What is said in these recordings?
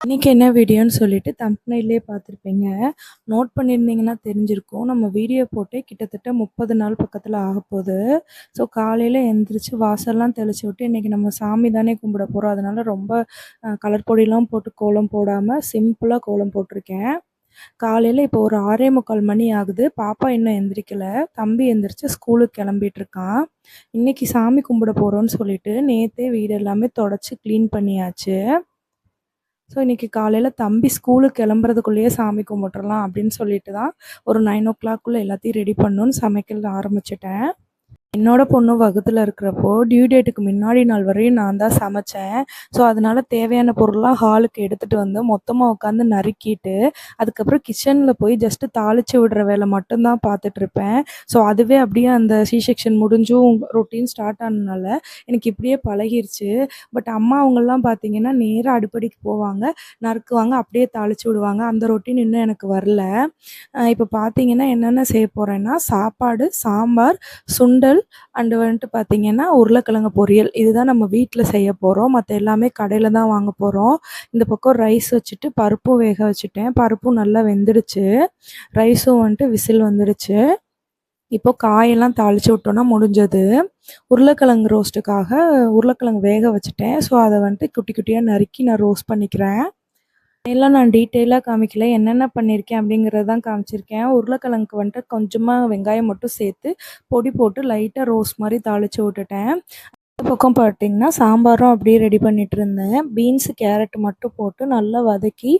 இன்னைக்கு என்ன வீடியோன்னு சொல்லிட்டு தம்பனையிலே பார்த்துருப்பீங்க. நோட் பண்ணியிருந்தீங்கன்னா தெரிஞ்சிருக்கும். நம்ம வீடியோ போட்டே கிட்டத்தட்ட 30 நாள் பக்கத்துல ஆகப்போது. ஸோ காலையில் எந்திரிச்சு வாசல்லாம் தெளிச்சு விட்டு, இன்றைக்கி நம்ம சாமி தானே கும்பிட போகிறோம் அதனால ரொம்ப கலர் பொடியெலாம் போட்டு கோலம் போடாமல் சிம்பிளாக கோலம் போட்டிருக்கேன். காலையில் இப்போ ஒரு 6:45 மணி ஆகுது. பாப்பா இன்னும் எந்திரிக்கலை தம்பி எந்திரிச்சு ஸ்கூலுக்கு கிளம்பிட்டுருக்கான். இன்னைக்கு சாமி கும்பிட போகிறோன்னு சொல்லிட்டு நேற்றே வீடு எல்லாமே தொடச்சி க்ளீன் பண்ணியாச்சு. ஸோ இன்றைக்கி காலையில் தம்பி ஸ்கூலுக்கு கிளம்புறதுக்குள்ளேயே சாமி கும்பிட்றலாம் அப்படின்னு சொல்லிட்டு தான் ஒரு 9:00க்குள்ள எல்லாத்தையும் ரெடி பண்ணணும்னு சமைக்க ஆரம்பிச்சிட்டேன். என்னோட பொண்ணு வகுத்துல இருக்கிறப்போ, டியூ டேட்டுக்கு முன்னாடி நாள் வரையும் நான் தான் சமைச்சேன். ஸோ அதனால தேவையான பொருள்லாம் ஹாலுக்கு எடுத்துட்டு வந்து மொத்தமாக உட்காந்து நறுக்கிட்டு, அதுக்கப்புறம் கிச்சனில் போய் ஜஸ்ட்டு தாளிச்சு விடுற வேலை மட்டும்தான் பார்த்துட்ருப்பேன் ஸோ அதுவே அப்படியே அந்த சி செக்ஷன் முடிஞ்சும் ரொட்டீன் ஸ்டார்ட் ஆனதுனால எனக்கு இப்படியே பழகிருச்சு. பட் அம்மா அவங்கெல்லாம் பார்த்தீங்கன்னா, நேராக அடுப்படிக்கு போவாங்க, நறுக்குவாங்க, அப்படியே தாளிச்சு விடுவாங்க. அந்த ரொட்டீன் இன்னும் எனக்கு வரல. இப்போ பார்த்தீங்கன்னா, என்னென்ன செய்ய போகிறேன்னா சாப்பாடு, சாம்பார், சுண்டல் அண்டு வந்துட்டு பார்த்திங்கன்னா உருளைக்கிழங்கு பொரியல். இதுதான் நம்ம வீட்டில் செய்ய போகிறோம் மற்ற எல்லாமே கடையில் தான் வாங்க போகிறோம் இந்த பக்கம் ரைஸ் வச்சுட்டு பருப்பும் வேக வச்சுட்டேன். பருப்பும் நல்லா வெந்துடுச்சு. ரைஸும் வந்துட்டு விசில் வந்துடுச்சு. இப்போ காயெல்லாம் தாளித்து விட்டோன்னா முடிஞ்சது. உருளைக்கிழங்கு ரோஸ்ட்டுக்காக உருளைக்கிழங்கு வேக வச்சுட்டேன். ஸோ அதை வந்துட்டு குட்டி குட்டியாக நறுக்கி நான் ரோஸ்ட் பண்ணிக்கிறேன். எல்லாம் நான் டீட்டெயிலாக காமிக்கல. என்னென்ன பண்ணியிருக்கேன் அப்படிங்கிறத தான் காமிச்சிருக்கேன். உருளைக்கிழங்கு வந்துட்டு கொஞ்சமாக வெங்காயம் மட்டும் சேர்த்து பொடி போட்டு லைட்டாக ரோஸ் மாதிரி தாளித்து விட்டுட்டேன். இந்த பக்கம் பார்த்தீங்கன்னா, சாம்பாரும் அப்படியே ரெடி பண்ணிட்டு இருந்தேன். பீன்ஸு, கேரட் மட்டும் போட்டு நல்லா வதக்கி,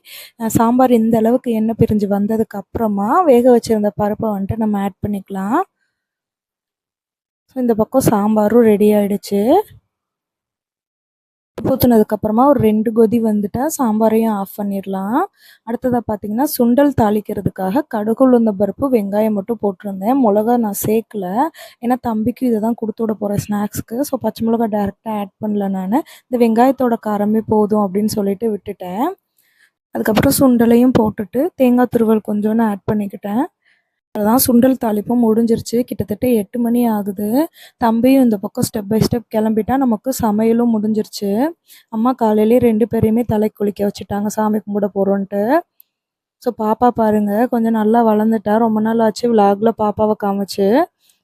சாம்பார் இந்த அளவுக்கு எண்ணெய் பிரிஞ்சு வந்ததுக்கு அப்புறமா, வேக வச்சிருந்த பருப்பை வந்துட்டு நம்ம ஆட் பண்ணிக்கலாம். ஸோ இந்த பக்கம் சாம்பாரும் ரெடி ஆயிடுச்சு. ஊத்துனதுக்கப்புறமா ஒரு ரெண்டு கொதி வந்துட்டா சாம்பாரையும் ஆஃப் பண்ணிடலாம். அடுத்ததாக பார்த்தீங்கன்னா, சுண்டல் தாளிக்கிறதுக்காக கடுகு, உளுந்தம் பருப்பு, வெங்காயம் மட்டும் போட்டிருந்தேன். மிளகா நான் சேர்க்கல. ஏன்னா தம்பிக்கு இதை தான் கொடுத்து விட போகிறேன் ஸ்நாக்ஸ்க்கு. ஸோ பச்சை மிளகா டேரெக்டாக ஆட் பண்ணல நான் இந்த வெங்காயத்தோட காரமே போதும் அப்படின்னு சொல்லிட்டு விட்டுட்டேன். அதுக்கப்புறம் சுண்டலையும் போட்டுட்டு, தேங்காய் துருவல் கொஞ்சோன்னு ஆட் பண்ணிக்கிட்டேன். தான் சுண்டல் தாளிப்பும் முடிஞ்சிருச்சு. கிட்டத்தட்ட எட்டு மணி ஆகுது. தம்பியும் இந்த பக்கம் ஸ்டெப் பை ஸ்டெப் கிளம்பிட்டா நமக்கு சமையலும் முடிஞ்சிருச்சு. அம்மா காலையிலேயே ரெண்டு பேரையுமே தலை குளிக்க வச்சுட்டாங்க, சாமி கும்பிட போகிறோன்ட்டு ஸோ பாப்பா பாருங்கள் கொஞ்சம் நல்லா வளர்ந்துட்டா. ரொம்ப நாள் ஆச்சு விலாகில் பாப்பாவை காமிச்சு.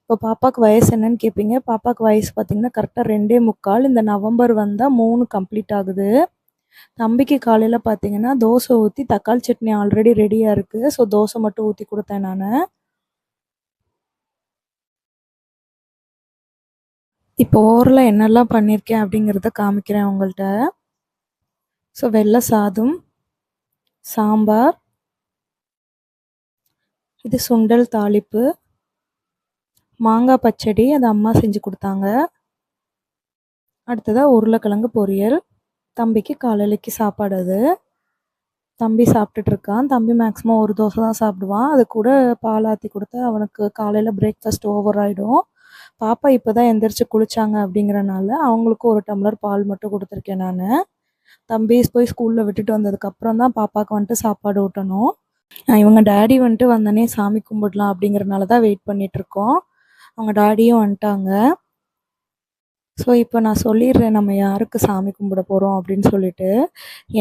இப்போ பாப்பாவுக்கு வயசு என்னன்னு கேட்பீங்க. பாப்பாவுக்கு வயசு பார்த்தீங்கன்னா, கரெக்டாக ரெண்டே முக்கால் இந்த நவம்பர் வந்தால் மூணு கம்ப்ளீட் ஆகுது. தம்பிக்கு காலையில் பார்த்தீங்கன்னா, தோசை ஊற்றி தக்காளி சட்னி ஆல்ரெடி ரெடியாக இருக்குது ஸோ தோசை மட்டும் ஊற்றி கொடுத்தேன் நான் இப்போ ஓரில் என்னெல்லாம் பண்ணியிருக்கேன் அப்படிங்கிறத காமிக்கிறேன் உங்கள்கிட்ட ஸோ வெள்ள சாதம், சாம்பார். இது சுண்டல் தாளிப்பு. மாங்காய் பச்சடி. அது அம்மா செஞ்சு கொடுத்தாங்க அடுத்ததாக உருளைக்கிழங்கு பொரியல். தம்பிக்கு காலையிலைக்கு சாப்பாடு அது. தம்பி சாப்பிட்டுட்ருக்கான் தம்பி மேக்ஸிமம் ஒரு தோசை தான் சாப்பிடுவான். அது கூட பால் ஆற்றி கொடுத்தா அவனுக்கு காலையில் பிரேக்ஃபாஸ்ட் ஓவர் ஆகிடும் பாப்பா இப்போ தான் எந்திரிச்சு குளிச்சாங்க அப்படிங்கிறனால, அவங்களுக்கு ஒரு டம்ளர் பால் மட்டும் கொடுத்துருக்கேன் நான் தம்பி போய் ஸ்கூலில் விட்டுட்டு வந்ததுக்கப்புறம் தான் பாப்பாவுக்கு வந்துட்டு சாப்பாடு ஊட்டணும். இவங்க டாடி வந்துட்டு வந்தோடனே சாமி கும்பிடலாம் அப்படிங்கிறனால தான் வெயிட் பண்ணிட்டுருக்கோம். அவங்க டாடியும் வந்துட்டாங்க. ஸோ இப்போ நான் சொல்லிடுறேன் நம்ம யாருக்கு சாமி கும்பிட போகிறோம் அப்படின்னு சொல்லிட்டு.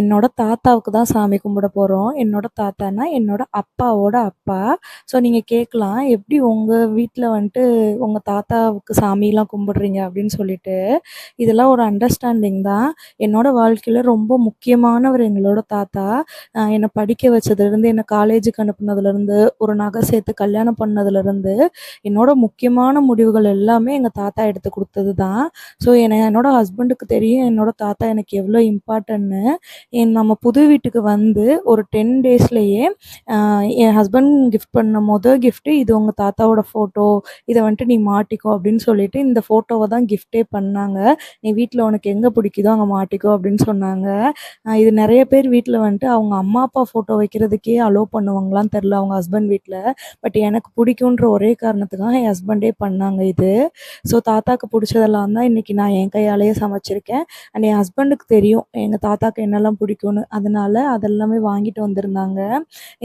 என்னோட தாத்தாவுக்கு தான் சாமி கும்பிட போகிறோம் என்னோட தாத்தான்னா, என்னோட அப்பாவோட அப்பா. ஸோ நீங்கள் கேட்கலாம், எப்படி உங்கள் வீட்டில் வந்துட்டு உங்கள் தாத்தாவுக்கு சாமிலாம் கும்பிடுறீங்க அப்படின்னு சொல்லிட்டு. இதெல்லாம் ஒரு அண்டர்ஸ்டாண்டிங் தான். என்னோட வாழ்க்கையில் ரொம்ப முக்கியமானவர் எங்களோட தாத்தா. என்னை படிக்க வச்சதுலேருந்து, என்னை காலேஜுக்கு அனுப்புனதுலேருந்து, ஒரு நகை சேர்த்து கல்யாணம் பண்ணதுலேருந்து, என்னோட முக்கியமான முடிவுகள் எல்லாமே எங்கள் தாத்தா எடுத்து கொடுத்தது தான். ஸோ என்னை என்னோட ஹஸ்பண்டுக்கு தெரியும் என்னோட தாத்தா எனக்கு எவ்வளோ இம்பார்ட்டன்னு. என் நம்ம புது வீட்டுக்கு வந்து ஒரு டென் டேஸ்லேயே என் ஹஸ்பண்ட் கிஃப்ட் பண்ண மொதல் கிஃப்ட்டு இது உங்கள் தாத்தாவோட ஃபோட்டோ. இதை வந்துட்டு நீ மாட்டிக்கோ அப்படின்னு சொல்லிட்டு இந்த ஃபோட்டோவை தான் கிஃப்ட்டே பண்ணாங்க. நீ வீட்டில் உனக்கு எங்கே பிடிக்குதோ அங்கே மாட்டிக்கோ அப்படின்னு சொன்னாங்க. இது நிறைய பேர் வீட்டில் வந்துட்டு அவங்க அம்மா, அப்பா ஃபோட்டோ வைக்கிறதுக்கே அலோவ் பண்ணுவாங்களான்னு தெரில அவங்க ஹஸ்பண்ட் வீட்டில் பட் எனக்கு பிடிக்குன்ற ஒரே காரணத்துக்காக என் ஹஸ்பண்டே பண்ணாங்க இது. ஸோ தாத்தாக்கு பிடிச்சதெல்லாம் தான் இன்றைக்கி நான் என் கையாலேயே சமைச்சிருக்கேன். அண்ட் என் ஹஸ்பண்டுக்கு தெரியும். எங்கள் தாத்தாக்கு என்னெல்லாம் பிடிக்கும்னு. அதனால் அதெல்லாமே வாங்கிட்டு வந்திருந்தாங்க.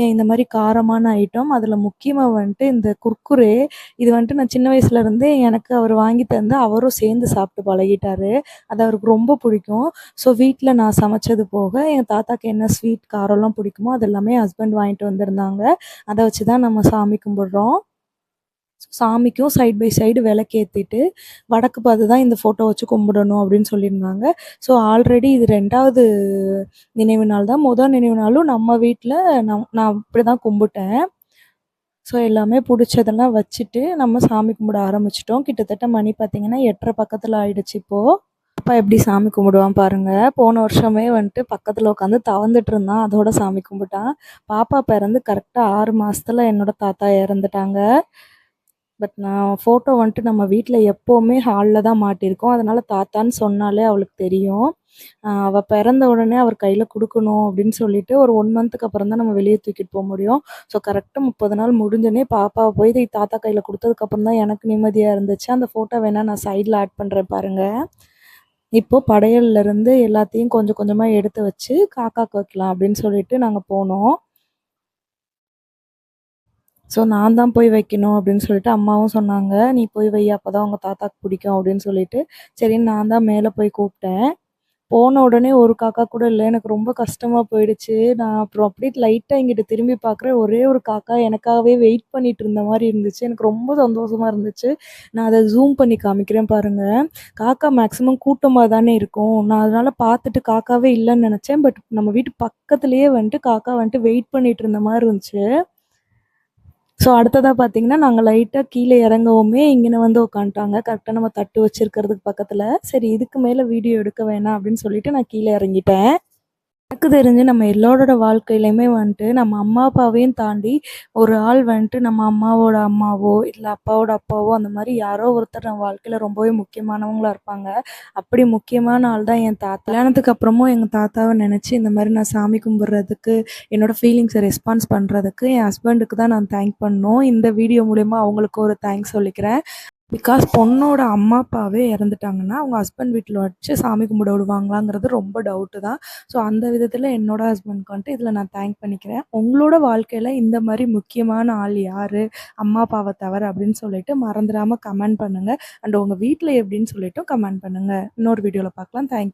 ஏன் இந்த மாதிரி காரமான ஐட்டம் அதில் முக்கியமாக வந்துட்டு இந்த குர்குரே இது வந்துட்டு நான் சின்ன வயசுலேருந்தே எனக்கு அவர் வாங்கி தந்து அவரும் சேர்ந்து சாப்பிட்டு பழகிட்டார். அது அவருக்கு ரொம்ப பிடிக்கும். ஸோ வீட்டில் நான் சமைச்சது போக எங்கள் தாத்தாக்கு என்ன ஸ்வீட் காரம்லாம் பிடிக்குமோ அது எல்லாமே ஹஸ்பண்ட் வாங்கிட்டு வந்திருந்தாங்க. அதை வச்சு தான் நம்ம சாமி கும்பிட்றோம். சாமிக்கும் சைட் பை சைடு விளக்கேற்றிட்டு வடக்கு பார்த்து தான் இந்த ஃபோட்டோ வச்சு கும்பிடணும் அப்படின்னு சொல்லியிருந்தாங்க. ஸோ ஆல்ரெடி இது ரெண்டாவது நினைவு நாள் தான். முதல் நினைவு நாளும் நம்ம வீட்டில் நம் நான் இப்படி தான் கும்பிட்டேன். ஸோ எல்லாமே பிடிச்சதெல்லாம் வச்சுட்டு நம்ம சாமி கும்பிட ஆரம்பிச்சிட்டோம். கிட்டத்தட்ட மணி பார்த்திங்கன்னா எட்டரை பக்கத்தில் ஆயிடுச்சு இப்போது அப்பா எப்படி சாமி கும்பிடுவான் பாருங்க. போன வருஷமே வந்துட்டு பக்கத்தில் உட்காந்து தவந்துட்டு இருந்தான். அதோட சாமி கும்பிட்டான். பாப்பா பிறந்து கரெக்டாக ஆறு மாதத்தில் என்னோட தாத்தா இறந்துட்டாங்க. பட் நான் ஃபோட்டோ வந்துட்டு நம்ம வீட்டில் எப்போவுமே ஹாலில் தான் மாட்டியிருக்கோம். அதனால் தாத்தான்னு சொன்னாலே அவளுக்கு தெரியும். அவள் பிறந்த உடனே அவர் கையில் கொடுக்கணும் அப்படின்னு சொல்லிட்டு ஒரு ஒன் மந்த்துக்கு அப்புறம் தான் நம்ம வெளியே தூக்கிட்டு போக முடியும். ஸோ கரெக்டாக முப்பது நாள் முடிஞ்சோடனே பாப்பாவை போய் இதை தாத்தா கையில் கொடுத்ததுக்கப்புறம் தான் எனக்கு நிம்மதியாக இருந்துச்சு. அந்த ஃபோட்டோ வேணால் நான் சைடில் ஆட் பண்ணுறேன் பாருங்கள் இப்போது படையல்லேருந்து எல்லாத்தையும் கொஞ்சம் கொஞ்சமாக எடுத்து வச்சு காக்காக்கு வைக்கலாம் அப்படின்னு சொல்லிட்டு நாங்கள் போனோம். ஸோ நான் தான் போய் வைக்கணும் அப்படின்னு சொல்லிட்டு அம்மாவும் சொன்னாங்க. நீ போய் வை அப்போ தான் உங்கள் தாத்தாக்கு பிடிக்கும் அப்படின்னு சொல்லிட்டு. சரின்னு நான் தான் மேலே போய் கூப்பிட்டேன். போன உடனே ஒரு காக்கா கூட இல்லை. எனக்கு ரொம்ப கஷ்டமாக போயிடுச்சு. நான் அப்புறம் அப்படியே லைட்டாக எங்கிட்ட திரும்பி பார்க்குறேன். ஒரே ஒரு காக்கா எனக்காகவே வெயிட் பண்ணிட்டு இருந்த மாதிரி இருந்துச்சு. எனக்கு ரொம்ப சந்தோஷமாக இருந்துச்சு. நான் அதை ஜூம் பண்ணி காமிக்கிறேன் பாருங்கள் காக்கா மேக்ஸிமம் கூட்டமாக தானே இருக்கும். நான் அதனால் பார்த்துட்டு காக்காவே இல்லைன்னு நினச்சேன். பட் நம்ம வீட்டு பக்கத்துலேயே வந்துட்டு காக்கா வந்துட்டு வெயிட் பண்ணிட்டு இருந்த மாதிரி இருந்துச்சு. ஸோ அடுத்ததாக பார்த்தீங்கன்னா நாங்கள் லைட்டாக கீழே இறங்கவுமே இங்கே வந்து உட்காந்துட்டாங்க கரெக்டாக நம்ம தட்டு வச்சுருக்கிறதுக்கு பக்கத்தில். சரி இதுக்கு மேலே வீடியோ எடுக்க வேணாம் அப்படின்னு சொல்லிட்டு நான் கீழே இறங்கிட்டேன். எனக்கு தெரிஞ்சு நம்ம எல்லோரோட வாழ்க்கையிலையுமே வந்துட்டு நம்ம அம்மா அப்பாவையும் தாண்டி ஒரு ஆள் வந்துட்டு நம்ம அம்மாவோட அம்மாவோ இல்லை அப்பாவோட அப்பாவோ அந்த மாதிரி யாரோ ஒருத்தர் நம்ம வாழ்க்கையில் ரொம்பவே முக்கியமானவங்களா இருப்பாங்க. அப்படி முக்கியமான ஆள் தான் என் தாத்தா. கல்யாணத்துக்கு அப்புறமும் எங்கள் தாத்தாவை நினச்சி இந்த மாதிரி நான் சாமி கும்பிட்றதுக்கு என்னோடய ஃபீலிங்ஸை ரெஸ்பான்ஸ் பண்ணுறதுக்கு என் ஹஸ்பண்டுக்கு தான் நான் தேங்க் பண்ணோம் இந்த வீடியோ மூலயமா அவங்களுக்கு ஒரு தேங்க்ஸ் சொல்லிக்கிறேன். பிகாஸ் பொண்ணோட அம்மா அப்பாவே இறந்துட்டாங்கன்னா அவங்க ஹஸ்பண்ட் வீட்டில் வச்சு சாமி கும்பிட விடுவாங்களாங்கிறது ரொம்ப டவுட்டு தான். ஸோ அந்த விதத்தில் என்னோட ஹஸ்பண்ட்க்கு வந்துட்டு இதில் நான் தேங்க் பண்ணிக்கிறேன். உங்களோட வாழ்க்கையில் இந்த மாதிரி முக்கியமான ஆள் யார்? அம்மா அப்பாவை தவிர அப்படின்னு சொல்லிட்டு மறந்துடாமல் கமெண்ட் பண்ணுங்கள் அண்ட் உங்கள் வீட்டில் எப்படின்னு சொல்லிட்டும் கமெண்ட் பண்ணுங்கள் இன்னொரு வீடியோவில் பார்க்கலாம். தேங்க்